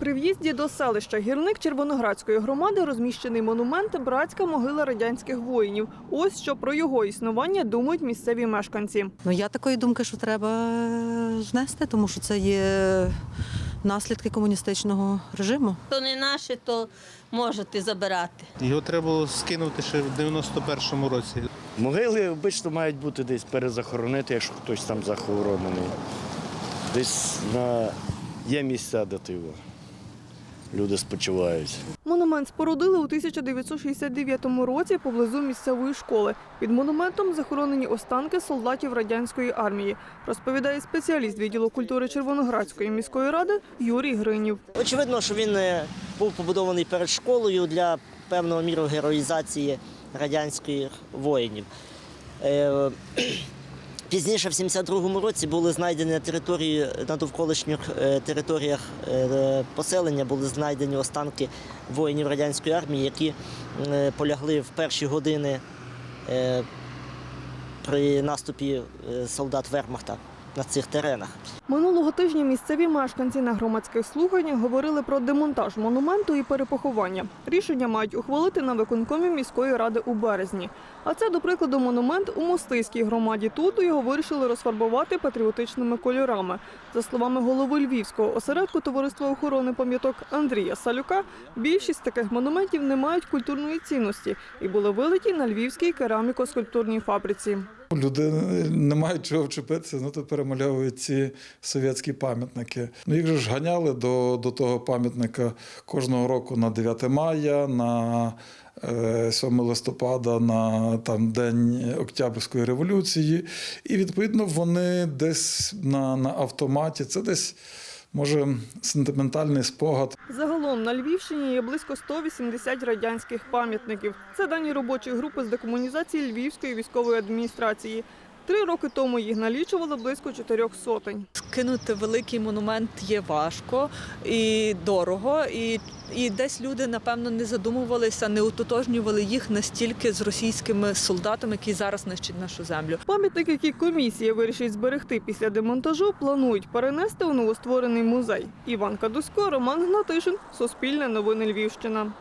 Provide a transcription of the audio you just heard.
При в'їзді до селища гірник Червоноградської громади розміщений монумент Братська могила радянських воїнів. Ось що про його існування думають місцеві мешканці. Ну я такої думки, що треба е, знести, тому що це є наслідки комуністичного режиму. То не наше, то можете забирати. Його треба було скинути ще в 91-му році. Могили обично мають бути десь перезахоронити, якщо хтось там захоронений. Десь на... є місця, де ти його. Люди спочивають. Монумент спорудили у 1969 році поблизу місцевої школи. Під монументом захоронені останки солдатів радянської армії, розповідає спеціаліст відділу культури Червоноградської міської ради Юрій Гринів. Очевидно, що він е, був побудований перед школою для певного міру героїзації радянських воїнів. Пізніше, в 72-му році, були знайдені на території на довколишніх е, територіях е, поселення були знайдені останки воїнів радянської армії, які е, полягли в перші години при наступі солдат Вермахта на цих теренах. Минулого тижня місцеві мешканці на громадських слуханнях говорили про демонтаж монументу і перепоховання. Рішення мають ухвалити на виконкомі міської ради у березні. А це, до прикладу, монумент у Мостиській громаді. Тут його вирішили розфарбувати патріотичними кольорами. За словами голови Львівського осередку товариства охорони пам'яток Андрія Салюка, більшість таких монументів не мають культурної цінності і були вилиті на львівській кераміко-скульптурній фабриці. Люди не мають чого вчепитися, ну то перемальовують ці совєтські пам'ятники. Ну їх же ж ганяли до, до того пам'ятника кожного року на 9 мая, на е, 7 листопада, на там, День Октябрьської революції. І відповідно вони десь на, на автоматі, це десь. Може, сентиментальний спогад. Загалом на Львівщині є близько 180 радянських пам'ятників. Це дані робочої групи з декомунізації Львівської військової адміністрації. Три роки тому їх налічували близько чотирьох сотень. Кинути великий монумент є важко і дорого, і, і десь люди, напевно, не задумувалися, не утотожнювали їх настільки з російськими солдатами, які зараз нищать нашу землю. Пам'ятник, який комісія вирішить зберегти після демонтажу, планують перенести у новостворений музей. Іван Кадусько, Роман Гнатишин, Суспільне новини Львівщина.